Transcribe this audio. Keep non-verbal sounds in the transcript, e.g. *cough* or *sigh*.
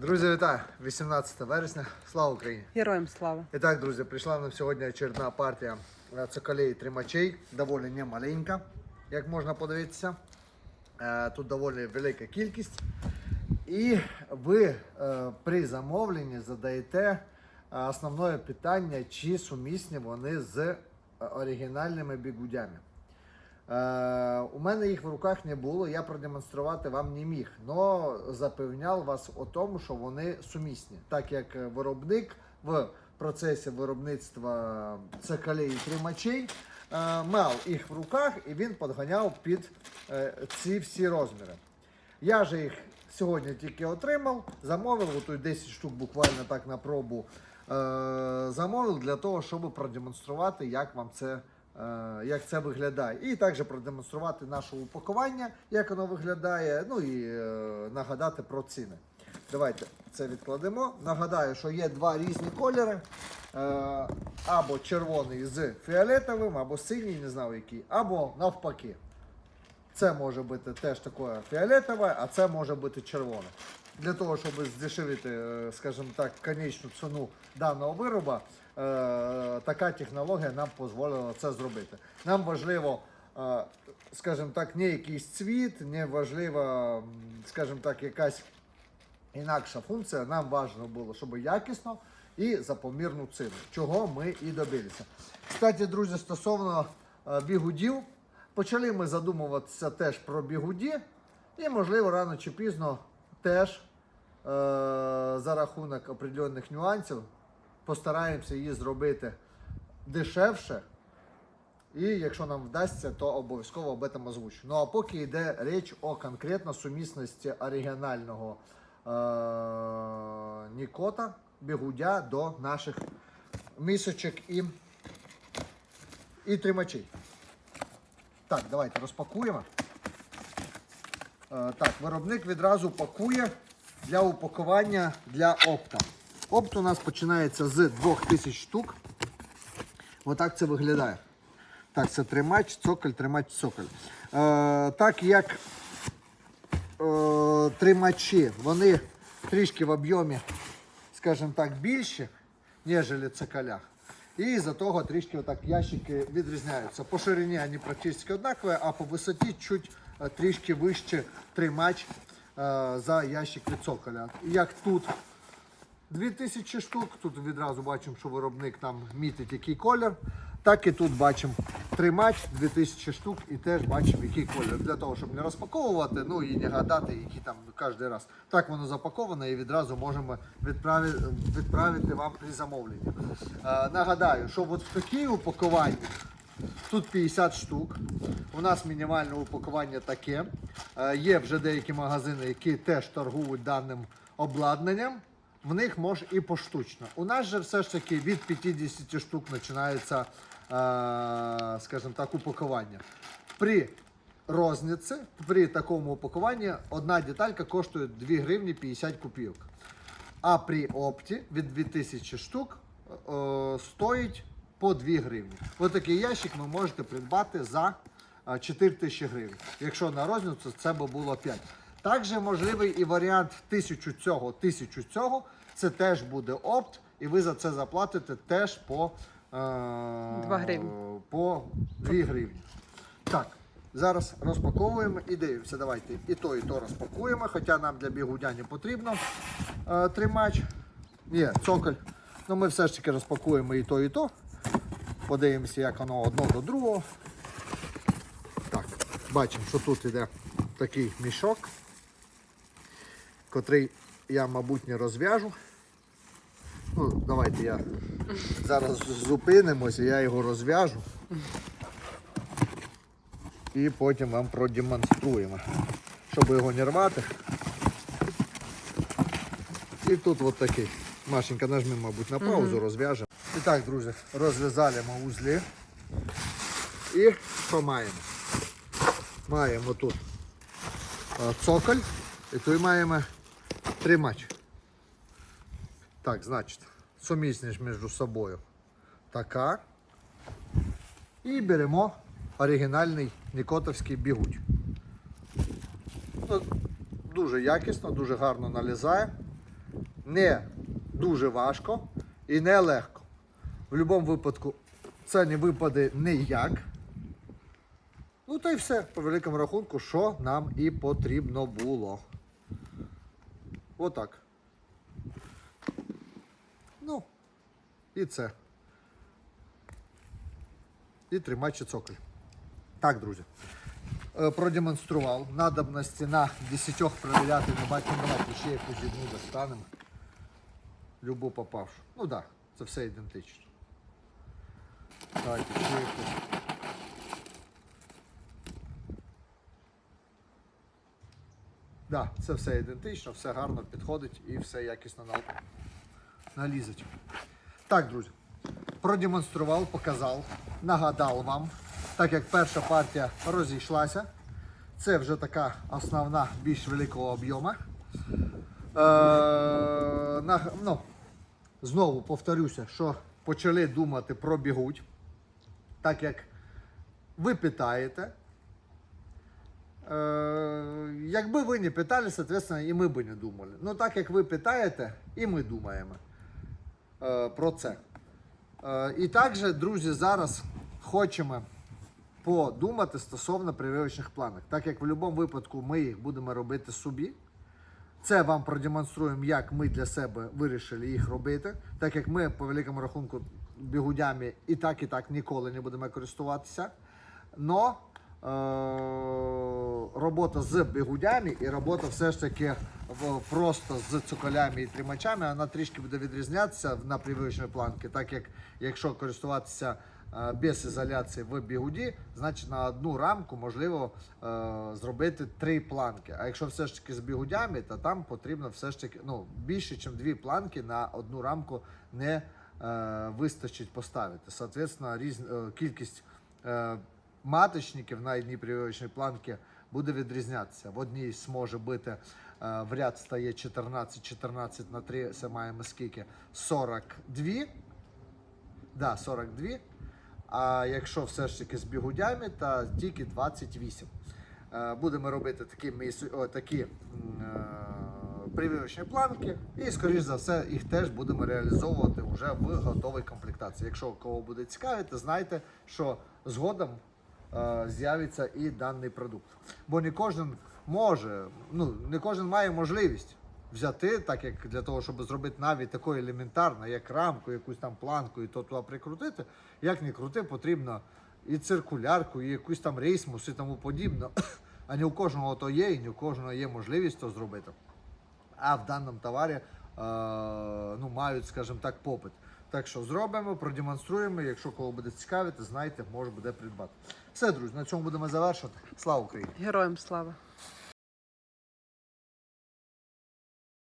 Друзі, вітаю! 18 вересня. Слава Україні! Героям слава. І так, друзі, прийшла нам сьогодні очередна партія е, цоколей тримачей, доволі не маленька, як можна подивитися. Е, Тут доволі велика кількість. І ви е, при замовленні задаєте основне питання, чи сумісні вони з оригінальними бігудями. Е, у мене їх в руках не було, я продемонструвати вам не міг. Но запевняв вас о тому, що вони сумісні, так як виробник в процесі виробництва цикалей і тримачей мав їх в руках і він підганяв під е, ці всі розміри. Я же їх сьогодні тільки отримав, замовив, ото 10 штук буквально так на пробу е, замовив для того, щоб продемонструвати, як вам це, як це виглядає. І також продемонструвати наше упакування, як воно виглядає, ну і е, нагадати про ціни. Давайте це відкладемо. Нагадаю, що є два різні кольори. Е, або червоний з фіолетовим, або синій, не знаю який, або навпаки. Це може бути теж таке фіолетове, а це може бути червоне. Для того, щоб здешевити, е, скажімо так, конечну ціну даного вироба, е, така технологія нам дозволила це зробити. Нам важливо, е, скажімо так, не якийсь цвіт, не важливо, скажімо так, якась інакша функція. Нам важливо було, щоб якісно і за помірну ціну, чого ми і добилися. Кстати, друзі, стосовно бігудів, почали ми задумуватися теж про бігуді, і, можливо, рано чи пізно теж е, за рахунок определених нюансів постараємося її зробити дешевше. І якщо нам вдасться, то обов'язково об этом озвучу. Ну а поки йде річ о конкретно сумісності оригінального е- Нікота, бігудя до наших мисочок і, і тримачей. Так, давайте розпакуємо. Е, так, виробник відразу пакує для упакування для опта. Опт у нас починається з 2000 штук. Отак це виглядає. Так, це тримач, цоколь, тримач, цоколь. Е, так як е, тримачі, вони трішки в об'ємі, скажімо так, більші, ніж цоколя. І за того трішки отак ящики відрізняються. По ширині вони практично однакові, а по висоті чуть трішки вище тримач е, за ящик від цоколя. Як тут 2000 штук. Тут відразу бачимо, що виробник там мітить який колір. Так і тут бачимо тримач 2000 штук і теж бачимо, який колір. Для того, щоб не розпаковувати, ну і не гадати, які там кожен раз. Так воно запаковано і відразу можемо відправити, відправити вам при замовленні. Е, нагадаю, що от в такій упакуванні Тут 50 штук. У нас мінімальне упакування таке. Е, Є вже деякі магазини, які теж торгують даним обладнанням. В них може і поштучно. У нас же все ж таки від 50 штук починається, е, скажімо так, упакування. При розниці, при такому упакуванні одна деталька коштує 2 гривні 50 копійок. А при опті від 2000 штук е, стоїть по 2 гривні. Ось такий ящик ви можете придбати за е, 4000 гривень. Якщо на розницю це би було 5. Також можливий і варіант 1000 цього, 1000 цього. Це теж буде опт, і ви за це заплатите теж по, е, 2 гривні. по 2 гривні. Так, зараз розпаковуємо і дивимося. Давайте і то, і то розпакуємо, хоча нам для бігудя не потрібно е, тримач. Ні, цоколь. Ну ми все ж таки розпакуємо і то, і то. Подивимося, як воно одно до другого. Так, бачимо, що тут іде такий мішок, котрий я, мабуть, не розв'яжу. Ну, давайте я зараз зупинимося, я його розв'яжу. І потім вам продемонструємо, щоб його не рвати. І тут от такий. Машенька, нажми, мабуть, на паузу, розв'яжемо. І так, друзі, розв'язали ми узли. І що маємо? Маємо тут е, цоколь і тут маємо тримач. Так, значить, сумісність між собою така. І беремо оригінальний нікотовський бігуть. Ну, Дуже якісно, дуже гарно налізає. не дуже важко і не легко. В будь-якому випадку це не випаде ніяк. Ну та й все, по великому рахунку, що нам і потрібно було. Отак. Ну, і це. І тримаючи цоколь. Так, друзі. Е, Продемонстрував. Надобності на 10 перевіряти не бачимо. Давайте ще якусь одну достанемо. Любу попавшу. Ну так, да, це все ідентично. Ще якусь. Да, це все ідентично, все гарно підходить і все якісно на- налізить. Так, друзі, продемонстрував, показав, нагадав вам, так як перша партія розійшлася, це вже така основна більш великого об'єму. Е, ну, знову повторюся, що почали думати про бігуть, так як ви питаєте. Е, якби ви не питали, соответственно, і ми би не думали. Ну, так як ви питаєте, і ми думаємо е, про це. Е, і також, друзі, зараз хочемо подумати стосовно прививочних планів. Так як в будь-якому випадку ми їх будемо робити собі. Це вам продемонструємо, як ми для себе вирішили їх робити, так як ми по великому рахунку бігудями і так, і так ніколи не будемо користуватися. Но е- робота з бігудями і робота все ж таки просто з цуколями і тримачами, вона трішки буде відрізнятися на прививочній планці, так як якщо користуватися е, без ізоляції в бігуді, значить на одну рамку можливо е, зробити три планки. А якщо все ж таки з бігудями, то там потрібно все ж таки ну, більше, ніж дві планки на одну рамку не вистачить поставити. Соответственно, різ, е, кількість е, маточників на одній прививочній планці буде відрізнятися. В одній зможе бути е, в ряд стає 14, 14 на 3, це маємо скільки? 42. Да, 42. А якщо все ж таки з бігудями, то тільки 28. Е, Будемо робити такі, такі м, прививочні планки, і, скоріш за все, їх теж будемо реалізовувати вже в готовій комплектації. Якщо кого буде цікавити, знайте, що згодом е, з'явиться і даний продукт. Бо не кожен може, ну не кожен має можливість взяти, так як для того, щоб зробити навіть таке елементарне, як рамку, якусь там планку і то туди прикрутити, як не крути, потрібно і циркулярку, і якусь там рейсмус і тому подібне. *coughs* А не у кожного то є, і не у кожного є можливість то зробити. А в даному товарі е, ну, мають, скажімо так, попит. Так що зробимо, продемонструємо. Якщо кого буде цікавити, знайте, може буде придбати. Все, друзі, на цьому будемо завершувати. Слава Україні! Героям слава.